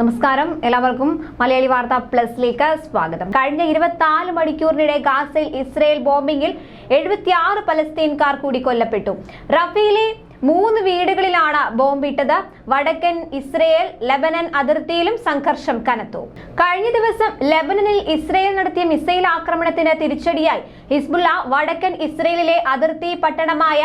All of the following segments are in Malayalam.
നമസ്കാരം. എല്ലാവർക്കും മലയാളി വാർത്ത പ്ലസിലേക്ക് സ്വാഗതം. കഴിഞ്ഞ ഇരുപത്തിനാല് മണിക്കൂറിനിടെ ഗാസയിൽ ഇസ്രയേൽ ബോംബിംഗിൽ എഴുപത്തിയാറ് പലസ്തീൻകാർ കൂടി കൊല്ലപ്പെട്ടു. റഫീലെ മൂന്ന് വീടുകളിലാണ് ബോംബിട്ടത്. വടക്കൻ ഇസ്രയേൽ ലെബനൻ അതിർത്തിയിലും സംഘർഷം കനത്തു. കഴിഞ്ഞ ദിവസം ലെബനനിൽ ഇസ്രയേൽ നടത്തിയ മിസൈൽ ആക്രമണത്തിന് തിരിച്ചടിയായി. ഹിസ്ബുള്ള വടക്കൻ ഇസ്രയേലിലെ അതിർത്തി പട്ടണമായ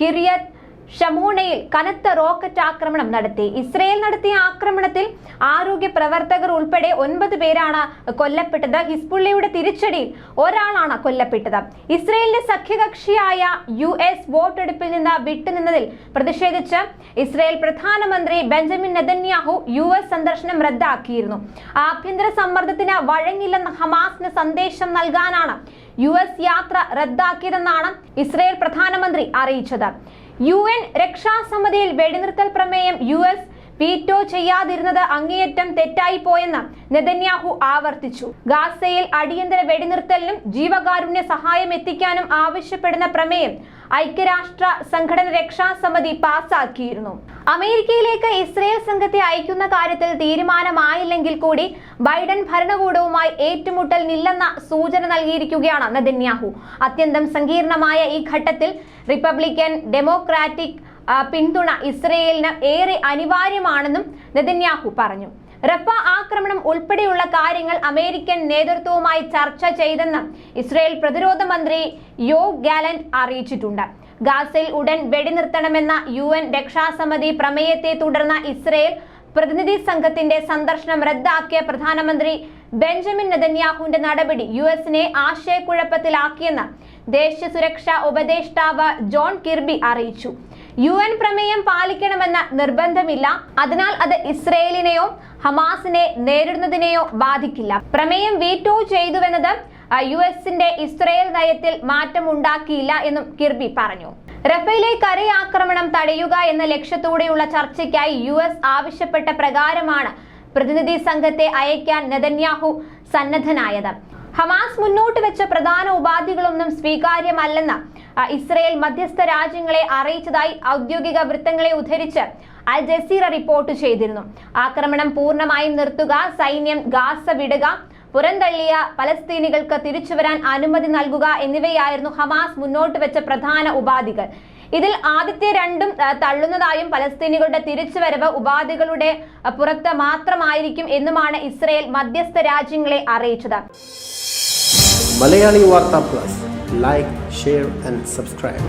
കിറിയത്ത് ഷമൂണയിൽ കനത്ത റോക്കറ്റ് ആക്രമണം നടത്തി. ഇസ്രയേൽ നടത്തിയ ആക്രമണത്തിൽ ആരോഗ്യ പ്രവർത്തകർ ഉൾപ്പെടെ ഒൻപത് പേരാണ് കൊല്ലപ്പെട്ടത്. ഹിസ്ബുള്ളയുടെ തിരിച്ചടിയിൽ ഒരാളാണ് കൊല്ലപ്പെട്ടത്. ഇസ്രയേലിന്റെ സഖ്യകക്ഷിയായ യു എസ് വോട്ടെടുപ്പിൽ നിന്ന് വിട്ടുനിന്നതിൽ പ്രതിഷേധിച്ച് ഇസ്രയേൽ പ്രധാനമന്ത്രി ബെഞ്ചമിൻ നെതന്യാഹു യു എസ് സന്ദർശനം റദ്ദാക്കിയിരുന്നു. ആഭ്യന്തര സമ്മർദ്ദത്തിന് വഴങ്ങില്ലെന്ന ഹമാസിന് സന്ദേശം നൽകാനാണ് യു എസ് യാത്ര റദ്ദാക്കിയതെന്നാണ് ഇസ്രയേൽ പ്രധാനമന്ത്രി അറിയിച്ചത്. യു എൻ രക്ഷാസമിതിയിൽ വെടിനിർത്തൽ പ്രമേയം യു എസ് വീറ്റോ ചെയ്യാതിരുന്നത് അങ്ങേയറ്റം തെറ്റായി പോയെന്ന് നെതന്യാഹു ആവർത്തിച്ചു. ഗാസയിൽ അടിയന്തര വെടിനിർത്തലിനും ജീവകാരുണ്യ സഹായം എത്തിക്കാനും ആവശ്യപ്പെടുന്ന പ്രമേയം ഐക്യരാഷ്ട്ര സംഘടന രക്ഷാസമിതി പാസാക്കിയിരുന്നു. അമേരിക്കയിലേക്ക് ഇസ്രയേൽ സംഘത്തെ അയക്കുന്ന കാര്യത്തിൽ തീരുമാനമായില്ലെങ്കിൽ കൂടി ബൈഡൻ ഭരണകൂടവുമായി ഏറ്റുമുട്ടലിനില്ലെന്ന സൂചന നൽകിയിരിക്കുകയാണ് നെതന്യാഹു. അത്യന്തം സങ്കീർണമായ ഈ ഘട്ടത്തിൽ റിപ്പബ്ലിക്കൻ ഡെമോക്രാറ്റിക് പിന്തുണ ഇസ്രയേലിന് ഏറെ അനിവാര്യമാണെന്നും നെതന്യാഹു പറഞ്ഞു. റഫ ആക്രമണം ഉൾപ്പെടെയുള്ള കാര്യങ്ങൾ അമേരിക്കൻ നേതൃത്വവുമായി ചർച്ച ചെയ്തെന്ന് ഇസ്രയേൽ പ്രതിരോധ മന്ത്രി യോ ഗാലന്റ് അറിയിച്ചിട്ടുണ്ട്. ഗാസയിൽ ഉടൻ വെടിനിർത്തണമെന്ന യു എൻ രക്ഷാസമിതി പ്രമേയത്തെ തുടർന്ന് ഇസ്രയേൽ പ്രതിനിധി സംഘത്തിന്റെ സന്ദർശനം റദ്ദാക്കിയ പ്രധാനമന്ത്രി ബെഞ്ചമിൻ നെതന്യാഹുവിന്റെ നടപടി യു എസിനെ ആശയക്കുഴപ്പത്തിലാക്കിയെന്ന് ദേശീയ സുരക്ഷാ ഉപദേഷ്ടാവ് ജോൺ കിർബി അറിയിച്ചു. യു എൻ പ്രമേയം പാലിക്കണമെന്ന നിർബന്ധമില്ല. അതിനാൽ അത് ഇസ്രയേലിനെയോ ഹമാസിനെ നേരിടുന്നതിനെയോ ബാധിക്കില്ല. പ്രമേയം വീറ്റോ ചെയ്തുവെന്നത് യു എസിന്റെ ഇസ്രയേൽ നയത്തിൽ മാറ്റമുണ്ടാക്കിയില്ല എന്നും കിർബി പറഞ്ഞു. റഫേലെ കരയാക്രമണം തടയുക എന്ന ലക്ഷ്യത്തോടെയുള്ള ചർച്ചയ്ക്കായി യു എസ് ആവശ്യപ്പെട്ട പ്രകാരമാണ് പ്രതിനിധി സംഘത്തെ അയക്കാൻ നെതന്യാഹു സന്നദ്ധനായത്. ഹമാസ് മുന്നോട്ട് വെച്ച പ്രധാന ഉപാധികളൊന്നും സ്വീകാര്യമല്ലെന്ന് ഇസ്രയേൽ മധ്യസ്ഥ രാജ്യങ്ങളെ അറിയിച്ചതായി ഔദ്യോഗിക വൃത്തങ്ങളെ ഉദ്ധരിച്ച് അൽ ജസീറ റിപ്പോർട്ട് ചെയ്തിരുന്നു. ആക്രമണം പൂർണമായും നിർത്തുക സൈന്യം ഗാസ വിടുക പുറന്തള്ളിയ പലസ്തീനികൾക്ക് തിരിച്ചുവരാൻ അനുമതി നൽകുക എന്നിവയായിരുന്നു ഹമാസ് മുന്നോട്ട് വെച്ച പ്രധാന ഉപാധികൾ. ഇതിൽ ആദ്യത്തെ രണ്ടും തള്ളുന്നതായും പലസ്തീനികളുടെ തിരിച്ചുവരവ് ഉപാധികളുടെ പുറത്ത് മാത്രമായിരിക്കും എന്നുമാണ് ഇസ്രയേൽ മധ്യസ്ഥ രാജ്യങ്ങളെ അറിയിച്ചത്. Malayali Vartha plus. Like share and subscribe